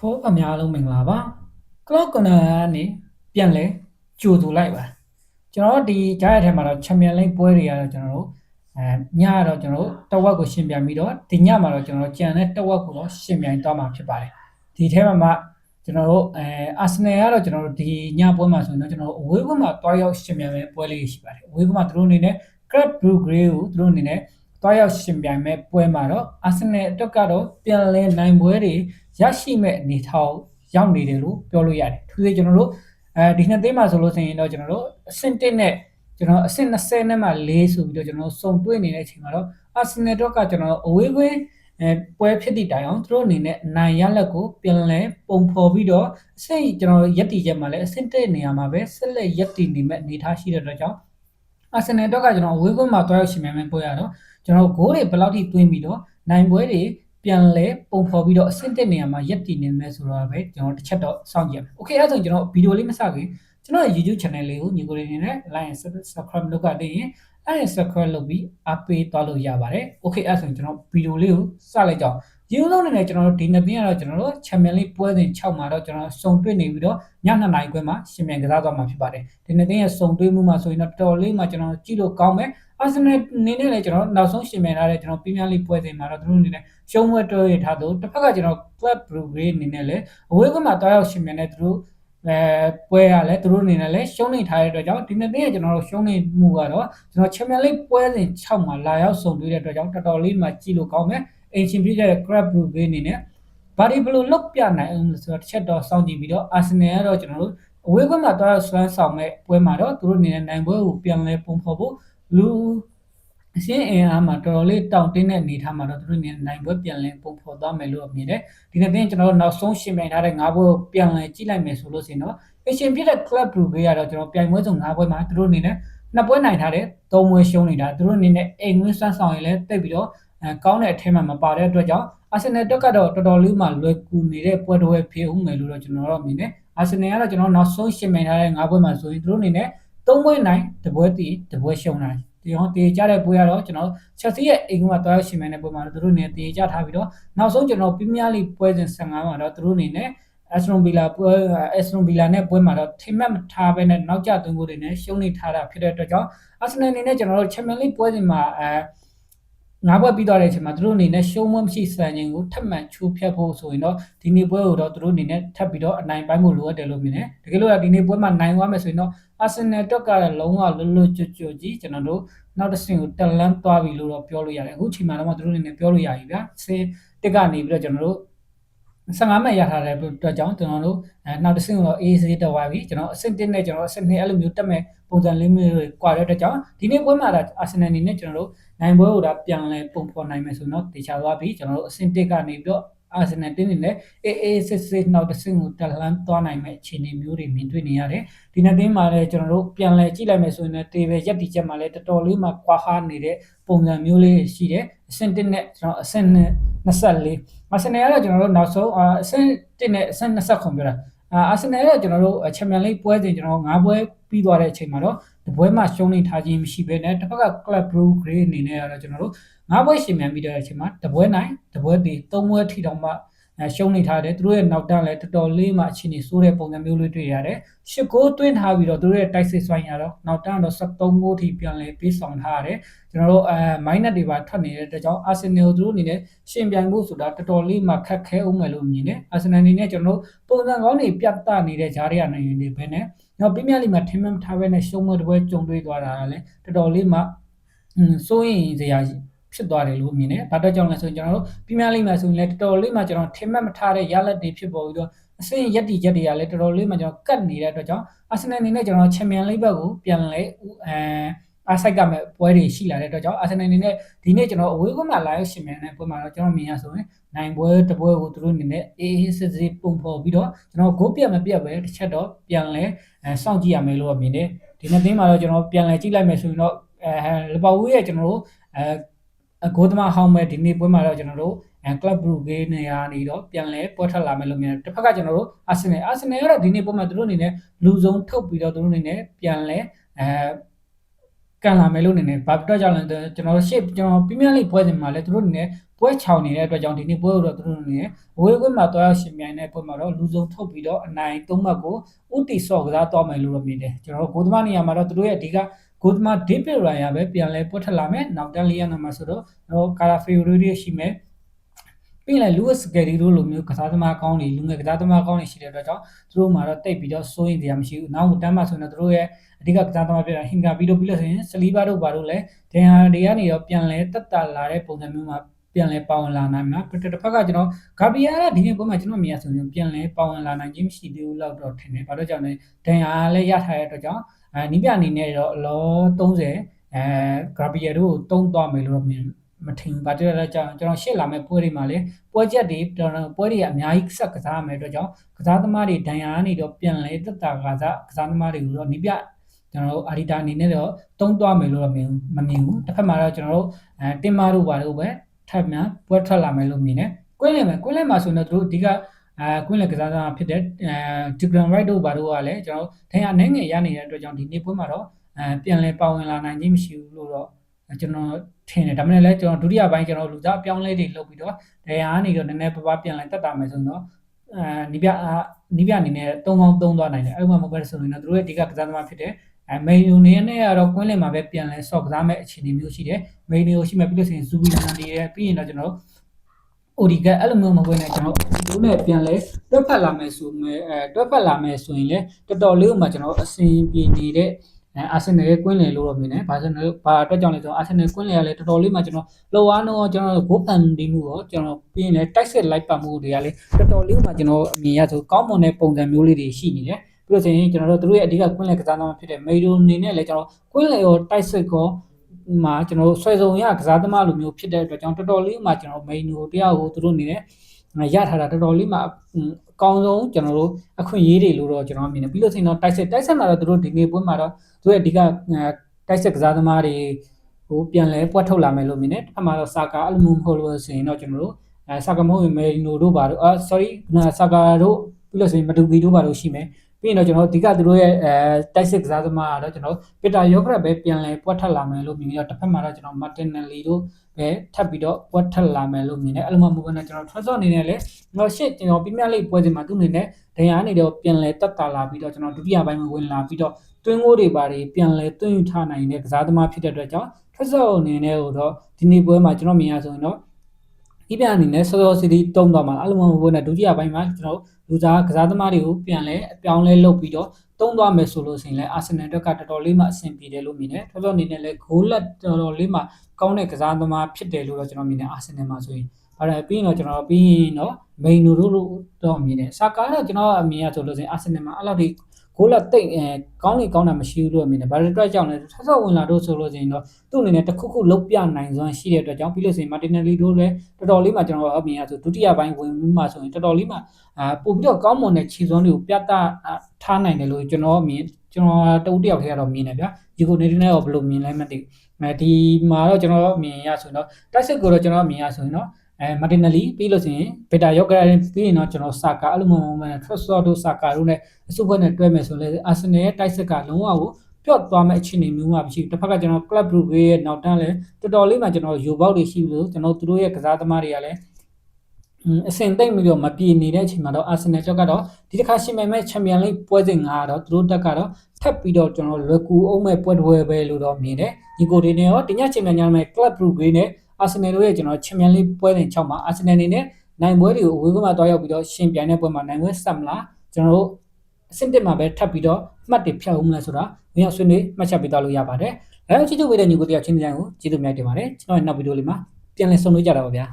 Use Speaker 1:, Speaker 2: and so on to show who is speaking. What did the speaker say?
Speaker 1: ဖိုးအများလုံးမင်္ဂလာပါ cloud corner ကနေပြန်လဲကြိုဆိုလိုက်ပါကျွန်တော်တို့ဒီကြားရတဲ့မှာတော့ champion link ပွဲတွေကတော့ကျွန်တော်တို့အဲညကတော့ကျွန်တော်တို့တဝက်ကိုရှင်ပြန်ပြီးတော့ဒီညမှာတော့ကျွန်တော်တို့ကြံတဲ့တဝက်ကိုတော့ရှင်ပြန်သွားမှာဖြစ်ပါတယ်ဒီထဲမှာမှကျွန်တော်တို့အဲအာဆနယ်ကတော့ကျွန်တော်တို့ဒီညပွဲမှာဆိုရင်တော့ကျွန်တော်တို့အဝေးကွင်းမှာတွားရောက်ရှင်ပြန်မဲ့ပွဲလေးရှိပါတယ်အဝေးကွင်းမှာသူတို့အနေနဲ့ crab blue gray ကိုသူတို့အနေနဲ့တွားရောက်ရှင်ပြန်မဲ့ပွဲမှာတော့အာဆနယ်အတွက်ကတော့ပြန်လဲနိုင်ပွဲတွေ ရရှိမဲ့အနေထားကိုရောက်နေတယ်လို့ပြောလို့ရတယ်သူတွေကျွန်တော်တို့အဲဒီနှစ်သိမ်းမှာဆိုလို့ဆိုရင်တော့ကျွန်တော်တို့အဆင့်1နဲ့ကျွန်တော်အဆင့်20နဲ့မှ4ဆိုပြီးတော့ကျွန်တော်စုံတွေ့နေတဲ့အချိန်မှာတော့အာဆနယ်တော့ကကျွန်တော်အဝေးကွင်းအဲပွဲဖြစ်သည့်တိုင်အောင်သူတို့အနေနဲ့နိုင်ရလက်ကိုပြန်လဲပုံဖော်ပြီးတော့အဆင့်ကျွန်တော်ရက်တီချက်မှာလည်းအဆင့်1နေရာမှာပဲဆက်လက်ရက်တီနေမဲ့အနေထားရှိတဲ့အတွက်ကြောင့်အာဆနယ်တော့ကကျွန်တော်အဝေးကွင်းမှာတွားရောက်ရှင်မြန်မဲ့ပွဲရတော့ကျွန်တော်ဂိုးတွေဘယ်လောက်ထိသွင်းပြီးတော့နိုင်ပွဲတွေ ပြန်လဲပုံဖော်ပြီးတော့အဆင့်တက်နေရာမှာရက်တည်နေမယ်ဆိုတော့ပဲကျွန်တော်တစ်ချက်တော့စောင့်ကြည့်ရမယ်။ Okay အဲ့ဒါဆိုကျွန်တော်ဗီဒီယိုလေးမစခင်ကျွန်တော်ရဲ့ YouTube channel လေးကိုညီကိုလေးနေနဲ့ like and subscribe လုပ်ကြတဲ့ရင်အဲ့ဒါ subscribe လုပ်ပြီးအားပေးသွားလို့ရပါတယ်။ Okay အဲ့ဒါဆိုရင်ကျွန်တော်ဗီဒီယိုလေးကိုစလိုက်ကြအောင်။ရင်းလုံးနေနဲ့ကျွန်တော်တို့ဒီနှစ်ပြင်ကတော့ကျွန်တော်တို့ channel လေးပွဲစဉ်6မှာတော့ကျွန်တော်စုံတွေ့နေပြီးတော့ည2နာရီခွဲမှာရှင်မြန်ကစားသွားမှာဖြစ်ပါတယ်။ဒီနှစ်ပြင်ရဲ့စုံတွေ့မှုမှာဆိုရင်တော့တော်တော်လေးမှကျွန်တော်ကြည့်လို့ကောင်းမယ်။ Arsenal အနေနဲ့လည်းကျွန်တော်နောက်ဆုံးရှင်မြန်ထားတဲ့ကျွန်တော်ပရီးမီယာလိပွဲစဉ်မှာတော့သူတို့အနေနဲ့ရှုံးဝဲတွဲရထားတော့တစ်ဖက်ကကျွန်တော် Club Brugge အနေနဲ့လည်းအဝေးကမှတွားရောက်ရှင်မြန်တဲ့သူတို့အဲပွဲရလဲသူတို့အနေနဲ့လည်းရှုံးနေထားတဲ့အတွက်ကြောင့်ဒီနေ့တည်းကကျွန်တော်တို့ရှုံးနေမှုကတော့ကျွန်တော် Champions League ပွဲစဉ်6မှာလာရောက်ဆုံတွေ့တဲ့အတွက်ကြောင့်တော်တော်လေးမှကြည့်လို့ကောင်းမယ်အင်ရှင်ပြည့်တဲ့ Club Brugge အနေနဲ့ဘာဒီဘလို့လုတ်ပြနိုင်အောင်ဆိုတော့တစ်ချက်တော့စောင့်ကြည့်ပြီးတော့ Arsenal ကတော့ကျွန်တော်တို့အဝေးကမှတွားရောက်ဆွမ်းဆောင်မဲ့ပွဲမှာတော့သူတို့အနေနဲ့နိုင်ပွဲကိုပြန်လဲပုံဖော်ဖို့ လူအရှင်းအင်အားမှာတော်တော်လေးတောင့်တင်းတဲ့အနေထားမှာတော့သူတို့နေနိုင်ပွဲပြန်လည်ပုံဖော်သွားမယ်လို့မြင်တယ်ဒီနေ့တင်ကျွန်တော်တို့နောက်ဆုံးရှင်ပြိုင်ထားတဲ့၅ပွဲကိုပြန်လည်ကြည့်လိုက်မယ်ဆိုလို့ရှိရင်တော့အရှင်ပြတဲ့ club brugge ကတော့ကျွန်တော်ပြိုင်ပွဲစုံ၅ပွဲမှာသူတို့အနေနဲ့နှစ်ပွဲနိုင်ထားတဲ့၃ပွဲရှုံးနေတာသူတို့အနေနဲ့အိမ်ဝင်းစမ်းဆောင်ရင်လည်းတိတ်ပြီးတော့အဲကောင်းတဲ့အထက်မှာမပါတဲ့အတွက်ကြောင့်အာဆင်နယ်တက်ကတော့တော်တော်လေးမှလွယ်ကူနေတဲ့ပွဲတော်ပဲဖြစ်ဦးမယ်လို့တော့ကျွန်တော်တို့မြင်တယ်အာဆင်နယ်ကတော့ကျွန်တော်နောက်ဆုံးရှင်ပြိုင်ထားတဲ့၅ပွဲမှာဆိုရင်သူတို့အနေနဲ့ ၃ပွဲနိုင်တပွဲတည်တပွဲရှုံးနိုင်ဒီတော့တေကြတဲ့ပွဲကတော့ကျွန်တော်ချက်စီရဲ့အိမ်ကတွားရှင်မြန်တဲ့ပွဲမှာတော့သူတို့နေတေကြထားပြီးတော့နောက်ဆုံးကျွန်တော်ပရီးမီးယားလိပွဲစဉ်15မှာတော့သူတို့အနေနဲ့အက်စရွန်ဗီလာပွဲအက်စရွန်ဗီလာနဲ့ပွဲမှာတော့ထိမှတ်မထားဘဲနဲ့နောက်ကျသွင်းဖို့တွေနဲ့ရှုံးနေထားတာဖြစ်တဲ့အတွက်ကြောင့်အာဆင်နယ်အနေနဲ့ကျွန်တော်တို့ချန်ပီယံလိပွဲစဉ်မှာအဲ ငါးပွဲပြီးသွားတဲ့အချိန်မှာသူတို့အနေနဲ့ရှုံးမမရှိစံချိန်ကိုထပ်မံချိုးဖျက်ဖို့ဆိုရင်တော့ဒီနေ့ပွဲကိုတော့သူတို့အနေနဲ့ထပ်ပြီးတော့အနိုင်ပိုင်းဖို့လိုအပ်တယ်လို့မြင်တယ်တကယ်လို့ဒီနေ့ပွဲမှာနိုင်သွားမယ်ဆိုရင်တော့အာဆင်နယ်အတွက်ကလည်းလုံးဝလွတ်လွတ်ကျွတ်ကျွတ်ကြီးကျွန်တော်တို့နောက်တစ်ဆင့်ကိုတက်လန်းသွားပြီလို့တော့ပြောလို့ရတယ်အခုချိန်မှာတော့သူတို့အနေနဲ့ပြောလို့ရပြီဗျာစေတက်ကနေပြီးတော့ကျွန်တော်တို့15မှတ်ရထားတဲ့အတွက်ကြောင့်ကျွန်တော်တို့အဲနောက်တစ်ဆင့်ကိုတော့ AC တက်သွားပြီကျွန်တော်အဆင့်1နဲ့ကျွန်တော်အဆင့်2အဲ့လိုမျိုးတက်မဲ့ပုံစံလေးမျိုးတွေကွာတဲ့အတွက်ကြောင့်ဒီနေ့ပွဲမှာတော့အာဆင်နယ်အနေနဲ့ကျွန်တော်တို့ နိုင်ပွဲကိုတော့ပြန်လဲပုံဖော်နိုင်မယ်ဆိုတော့တေချာသွားပြီကျွန်တော်တို့အဆင့်1ကနေပြီးတော့အာဆင်နယ်တင်းနေနဲ့အေးအေးစစ်စစ်နောက်တစ်ဆင့်ကိုတက်လှမ်းသွားနိုင်မဲ့အခြေအနေမျိုးတွေမြင်တွေ့နေရတယ်ဒီနေ့တင်းမှာလည်းကျွန်တော်တို့ပြန်လဲကြည့်လိုက်မယ်ဆိုရင်လည်းတေဘယ်ရက်တီချက်မှာလည်းတော်တော်လေးမှကွာဟာနေတဲ့ပုံစံမျိုးလေးရှိတယ်အဆင့်1နဲ့ကျွန်တော်အဆင့်24အာဆင်နယ်ကတော့ကျွန်တော်တို့နောက်ဆုံးအဆင့်1နဲ့အဆင့်20ခုပြောတာအာဆင်နယ်ကကျွန်တော်တို့ချန်ပီယံလိပွဲစဉ်ကျွန်တော်၅ပွဲပြီးသွားတဲ့အချိန်မှာတော့တ ပွဲမှာရှုံးနေထားခြင်းမရှိဘဲနဲ့တစ်ဖက်က Club Blue Grey အနေနဲ့ကတော့ကျွန်တော်တို့၅ပွဲရှင်မြန်ပြီးတဲ့အချိန်မှာတပွဲနိုင်တပွဲတည်၃ပွဲထိတောင်မှ ရှုံးနေထားတယ်သူတို့ရဲ့နောက်တန်းလည်းတော်တော်လေးမှအခြေအနေဆိုးတဲ့ပုံစံမျိုးလေးတွေ့ရတယ်ရှစ်ကိုတွင်းထားပြီးတော့သူတို့ရဲ့တိုက်စစ်ဆိုင်ရတော့နောက်တန်းတော့73ဂိုးထိပြန်လဲပေးဆောင်ထားရတယ်ကျွန်တော်တို့အဲ minus တွေပါထွက်နေတဲ့အတွက်ကြောင့် Arsenal သူတို့အနေနဲ့ရှင်ပြိုင်ဖို့ဆိုတာတော်တော်လေးမှခက်ခဲအောင်မယ်လို့မြင်တယ် Arsenal အနေနဲ့ကျွန်တော်တို့ပုံစံကောင်းတွေပြတ်တနေတဲ့ဂျားတွေကနိုင်နေပဲနဲ့တော့ပြင်းပြလိမှာထင်မှမထားပဲနဲ့ရှုံးမတပွဲကြုံတွေ့သွားတာလည်းတော်တော်လေးမှစိုးရင်စရာ ဖြစ်သွားတယ်လို့မြင်တယ်။ဘာတော့ကြောင့်လဲဆိုရင်ကျွန်တော်တို့ပြင်းပြလိမှာဆိုရင်လည်းတော်တော်လေးမှကျွန်တော်ထင်မှတ်မထားတဲ့ရလဒ်တွေဖြစ်ပေါ်ပြီးတော့အစင်ရက်တီရက်တွေကလည်းတော်တော်လေးမှကျွန်တော်ကတ်နေတဲ့အတွက်ကြောင့်အာဆင်နယ်အနေနဲ့ကျွန်တော်ချန်ပီယံလိဘက်ကိုပြန်လဲအဲအားဆိုင်ကမဲ့ပွဲတွေရှိလာတဲ့အတွက်ကြောင့်အာဆင်နယ်အနေနဲ့ဒီနေ့ကျွန်တော်အဝေးကွန်းမှာလာရောက်ရှင်မြန်တဲ့ပွဲမှာတော့ကျွန်တော်မြင်ရဆိုရင်နိုင်ပွဲတပွဲကိုသူတို့အနေနဲ့အေးအေးစစ်စစ်ပုံဖော်ပြီးတော့ကျွန်တော်ဂိုးပြတ်မပြတ်ပဲတစ်ချက်တော့ပြန်လဲအဲစောင့်ကြည့်ရမယ်လို့မြင်တယ်ဒီနေ့သင်းမှာတော့ကျွန်တော်ပြန်လဲကြည့်လိုက်မယ်ဆိုရင်တော့အဲလပဝူးရဲ့ကျွန်တော်တို့အဲ ဂိုးသမားဟောင်းမဲ့ဒီနေ့ပွဲမှာတော့ကျွန်တော်တို့အဲ club brugge နေရာနေတော့ပြန်လဲပွဲထွက်လာမယ်လို့မြင်တယ်တစ်ဖက်ကကျွန်တော်တို့ arsenal arsenal ကတော့ဒီနေ့ပွဲမှာသူတို့အနေနဲ့လူဆုံးထုတ်ပြီးတော့သူတို့အနေနဲ့ပြန်လဲအဲကန်လာမယ်လို့နေနေဘာဖြစ်တော့ကြောင့်လဲကျွန်တော်တို့ရှေ့ကျွန်တော်ပရီးမီယာလိပွဲစဉ်မှာလည်းသူတို့အနေနဲ့ပွဲချောင်နေတဲ့အတွက်ကြောင့်ဒီနေ့ပွဲကိုတော့သူတို့အနေနဲ့ဝေးကွင်းမှာတွားရောက်ရှင်ပြိုင်တဲ့ပွဲမှာတော့လူစုံထုတ်ပြီးတော့အနိုင်သုံးမှတ်ကိုဥတီဆော့ကစားသွားမယ်လို့တော့မြင်တယ်ကျွန်တော်တို့ဂိုးသမားနေရာမှာတော့သူတို့ရဲ့အဓိက ဂိုးသမားဒေးဗစ်ရိုင်ယာပဲပြန်လဲပွက်ထလာမယ်နောက်တန်လီယာနာမှာဆိုတော့ကျွန်တော်ကာလာဖီယိုရီတွေရှိမယ်ပြီးရင်လူးစကယ်ရီတို့လိုမျိုးကစားသမားကောင်းတွေလူငယ်ကစားသမားကောင်းတွေရှိတဲ့အတွက်ကြောင့်သူတို့မှာတော့တိတ်ပြီးတော့စိုးရိမ်စရာမရှိဘူးနောက်တန်းမှာဆိုရင်တော့သူတို့ရဲ့အဓိကကစားသမားဖြစ်တာဟင်ကာပြီးတော့ပြီးလို့ဆိုရင်စလီဘာတို့ဘာတို့လဲဒန်ဟာတွေကနေတော့ပြန်လဲတက်တာလာတဲ့ပုံစံမျိုးမှာပြန်လဲပါဝင်လာနိုင်မှာတစ်တစ်ဖက်ကကျွန်တော်ဂါဘရီယာကဒီနေ့ပွဲမှာကျွန်တော်မြင်ရဆိုရင်ပြန်လဲပါဝင်လာနိုင်ခြင်းမရှိသေးဘူးလောက်တော့ထင်တယ်ဘာလို့ကြောင့်လဲဒန်ဟာလည်းရထားတဲ့အတွက်ကြောင့် အဲနီးပြအနေနဲ့တော့အလော30အဲဂါဘရီယာတို့တုံးသွားမယ်လို့တော့မြင်မထင်ဘူးဘာလို့လဲကြောင့်ကျွန်တော်ရှေ့လာမဲ့ပွဲတွေမှာလည်းပွဲချက်တွေပွဲတွေအများကြီးဆက်ကစားမယ်အတွက်ကြောင့်ကစားသမားတွေဒန်ယာကနေတော့ပြန်လဲတက်တာကစားကစားသမားတွေကိုတော့နီးပြကျွန်တော်တို့အာဒီတာအနေနဲ့တော့တုံးသွားမယ်လို့တော့မမြင်မမြင်ဘူးတစ်ဖက်မှာတော့ကျွန်တော်တို့အဲတင်မာတို့ဘာလို့ပဲထပ်မြန်ပွဲထွက်လာမယ်လို့မြင်တယ်ကွင်းလင်မယ်ကွင်းလင်မှာဆိုရင်တော့သူတို့အဓိက အဲကွင်းလင်ကစားသမားဖြစ်တဲ့အဲဒီဂရန်ရိုက်တို့ဘာတို့ကလည်းကျွန်တော်တို့ဒန်ယာနိုင်ငယ်ရနေတဲ့အတွက်ကြောင့်ဒီနေ့ပွဲမှာတော့အဲပြန်လဲပါဝင်လာနိုင်ခြင်းမရှိဘူးလို့တော့ကျွန်တော်ထင်တယ်ဒါမှမဟုတ်လည်းကျွန်တော်ဒုတိယပိုင်းကျွန်တော်လူသားအပြောင်းလဲတွေလုပ်ပြီးတော့ဒန်ယာကနေတော့နည်းနည်းပါးပါးပြန်လဲတက်တာမယ်ဆိုရင်တော့အဲနီးပြနီးပြအနေနဲ့သုံးပေါင်းသုံးသွားနိုင်တယ်အဲ့လိုမှမဟုတ်ပဲဆိုရင်တော့သူတို့ရဲ့အဓိကကစားသမားဖြစ်တဲ့အဲမေယူနေနဲ့ကတော့ကွင်းလင်မှာပဲပြန်လဲဆော့ကစားမဲ့အခြေအနေမျိုးရှိတယ်မေယူကိုရှိမဲ့ပြီးလို့ဆိုရင်ဇူဘီနန်ဒီရဲ့ပြီးရင်တော့ကျွန်တော် အိုဒီကအဲ့လိုမျိုးမကွင်းနဲ့ကျွန်တော်ဒီလိုနဲ့ပြန်လဲတွက်ဖက်လာမယ်ဆိုမဲ့အဲတွက်ဖက်လာမယ်ဆိုရင်လေတော်တော်လေးဥမှာကျွန်တော်အဆင်ပြေနေတဲ့အဲအာဆင်နယ်ရဲ့ကွင်းလယ်လို့တော့မြင်တယ်။ဘာလို့လဲဘာအတွက်ကြောင့်လဲဆိုတော့အာဆင်နယ်ကွင်းလယ်ကလည်းတော်တော်လေးမှကျွန်တော်လောအားတော့ကျွန်တော်ဂိုးဖန်ဒီမှုရောကျွန်တော်ပြီးရင်လည်းတိုက်စစ်လိုက်ပတ်မှုတွေကလည်းတော်တော်လေးမှကျွန်တော်အမြင်ရဆိုကောင်းမွန်တဲ့ပုံစံမျိုးလေးတွေရှိနေတယ်။ပြီးလို့ဆိုရင်ကျွန်တော်တို့တို့ရဲ့အဓိကကွင်းလယ်ကစားသမားဖြစ်တဲ့မေဒိုနေနဲ့လည်းကျွန်တော်ကွင်းလယ်ရောတိုက်စစ်ကော မှာကျွန်တော်ဆွဲစုံရကစားသမားလိုမျိုးဖြစ်တဲ့အတွက်ကြောင့်တော်တော်လေးမှကျွန်တော်မိန်နိုတရားကိုသူတို့အနေနဲ့ရထားတာတော်တော်လေးမှအကောင်းဆုံးကျွန်တော်တို့အခွင့်အရေးတွေလို့တော့ကျွန်တော်မြင်တယ်ပြီးလို့ဆိုရင်တော့တိုက်စစ်တိုက်စစ်မှာတော့သူတို့ဒီနေ့ပွဲမှာတော့သူရဲ့အဓိကတိုက်စစ်ကစားသမားတွေဟိုပြန်လဲပွက်ထုတ်လာမယ်လို့မြင်တယ်တစ်ခါမှာတော့စာကာအဲ့လိုမျိုးမဟုတ်လို့ဆိုရင်တော့ကျွန်တော်တို့အဲစာကာမဟုတ်ရင်မေနိုတို့ပါတော့အာ sorry စာကာတို့ပြီးလို့ဆိုရင်မတူဘီတို့ပါလို့ရှိမယ် ပြီးရင်တော့ကျွန်တော်အဓိကသူတို့ရဲ့အဲတိုက်စစ်ကစားသမားကတော့ကျွန်တော်ပီတာယောဂရက်ပဲပြန်လဲပွက်ထက်လာမယ်လို့မြင်ပြီးတော့တစ်ဖက်မှာတော့ကျွန်တော်မာတင်နယ်လီတို့ပဲထပ်ပြီးတော့ပွက်ထက်လာမယ်လို့မြင်တယ်အဲ့လိုမှမဟုတ်ဘဲနဲ့ကျွန်တော် transfer အနေနဲ့လည်းကျွန်တော်ရှစ်ကျွန်တော်ပြမြလိပွဲစဉ်မှာသူ့အနေနဲ့ဒဏ်ရာအနေနဲ့ပြန်လဲတက်တာလာပြီးတော့ကျွန်တော်ဒုတိယပိုင်းမှာဝင်လာပြီးတော့တွင်းကိုတွေပါတွေပြန်လဲတွင်းယူထားနိုင်တဲ့ကစားသမားဖြစ်တဲ့အတွက်ကြောင့် transfer အနေနဲ့တော့ဒီနေ့ပွဲမှာကျွန်တော်မြင်ရဆိုရင်တော့ ဒီပြန်အနေနဲ့စောစောစီတီတုံးသွားမှာအဲ့လိုမှမဟုတ်ဘဲနဲ့ဒုတိယပိုင်းမှာကျွန်တော်လူသားကစားသမားတွေကိုပြန်လဲအပြောင်းလဲလုပ်ပြီးတော့တုံးသွားမယ်ဆိုလို့ရှိရင်လည်းအာဆင်နယ်အတွက်ကတော်တော်လေးမှအဆင်ပြေတယ်လို့မြင်တယ်။ထောက်ထောက်အနေနဲ့လည်းဂိုးလက်တော်တော်လေးမှကောင်းတဲ့ကစားသမားဖြစ်တယ်လို့တော့ကျွန်တော်မြင်တယ်အာဆင်နယ်မှာဆိုရင်အဲ့ဒါပြီးရင်တော့ကျွန်တော်ပြီးရင်တော့မိန်နိုတို့လို့တော့မြင်တယ်။စာကားတော့ကျွန်တော်အမြင်ရဆိုလို့ရှိရင်အာဆင်နယ်မှာအဲ့လောက်ထိ ဂိုးလက်တိတ်အဲကောင်းလေကောင်းတာမရှိဘူးလို့မြင်တယ်။ဘာလို့အတွက်ကြောင့်လဲထပ်ဆော့ဝင်လာတို့ဆိုလို့ရှိရင်တော့သူ့အနေနဲ့တစ်ခုခုလုံးပြနိုင်စွမ်းရှိတဲ့အတွက်ကြောင့်ပြီးလို့ရှိရင်မာတင်နယ်လီတို့လည်းတော်တော်လေးမှကျွန်တော်အမြင်ရဆိုဒုတိယပိုင်းဝင်ပြီးမှဆိုရင်တော်တော်လေးမှအာပို့ပြီးတော့ကောင်းမွန်တဲ့ခြေစွမ်းတွေကိုပြသထားနိုင်တယ်လို့ကျွန်တော်အမြင်ကျွန်တော်တူတယောက်တည်းကတော့မြင်တယ်ဗျာဒီကိုနေနေတော့ဘယ်လိုမြင်လဲမသိဘူးအဲဒီမှာတော့ကျွန်တော်မြင်ရဆိုရင်တော့တက်စစ်ကိုတော့ကျွန်တော်မြင်ရဆိုရင်တော့ အဲမာတင်နယ်လီပြီးလို့ဆိုရင်ဘက်တာယောဂရာပြီးရင်တော့ကျွန်တော်စာကာအဲ့လိုမျိုးမှန်ထရက်ဆော့တို့စာကာတို့နဲ့အစုဖွဲ့နဲ့တွဲမယ်ဆိုလဲအာဆင်နယ်ရဲ့တိုက်စစ်ကလုံးဝကိုပြော့သွားမဲ့အခြေအနေမျိုးမှမရှိဘူးတစ်ဖက်ကကျွန်တော် club group ရဲ့နောက်တန်းလဲတော်တော်လေးမှကျွန်တော်ယူပေါက်တွေရှိလို့ကျွန်တော်သူတို့ရဲ့ကစားသမားတွေကလည်းအဆင်သိမ့်ပြီးတော့မပြေနေတဲ့အချိန်မှာတော့အာဆင်နယ်ကျောက်ကတော့ဒီတစ်ခါရှင်မဲ့မဲ့ချန်ပီယံလိပွဲစဉ်၅တော့သူတို့တက်ကတော့ထပ်ပြီးတော့ကျွန်တော်လွယ်ကူအောင်မဲ့ပွဲတွေပဲလို့တော့မြင်တယ်ဒီကိုဒီနေရောတညချန်ပီယံညာမဲ့ club group တွေနဲ့ အာဆင်နယ်တို့ရဲ့ကျွန်တော်ချန်ပီယံလိပွဲစဉ်6မှာအာဆင်နယ်အနေနဲ့နိုင်ပွဲတွေကိုအဝေးကမှတွားရောက်ပြီးတော့ရှင်ပြိုင်တဲ့ပွဲမှာနိုင်ပွဲဆက်မလားကျွန်တော်တို့အဆင့်တက်မှာပဲထပ်ပြီးတော့မှတ်တွေဖြတ်အောင်မလဲဆိုတာဝင်ရောက်ဆွေးနွေးမှတ်ချက်ပေးသွားလို့ရပါတယ်အဲတော့ချစ်ချုပ်ပေးတဲ့ညီကိုတယောက်ချင်းတိုင်းကိုကျေးဇူးများတင်ပါတယ်ကျွန်တော်ရဲ့နောက်ဗီဒီယိုလေးမှာပြန်လည်ဆုံတွေ့ကြတာပါဗျာ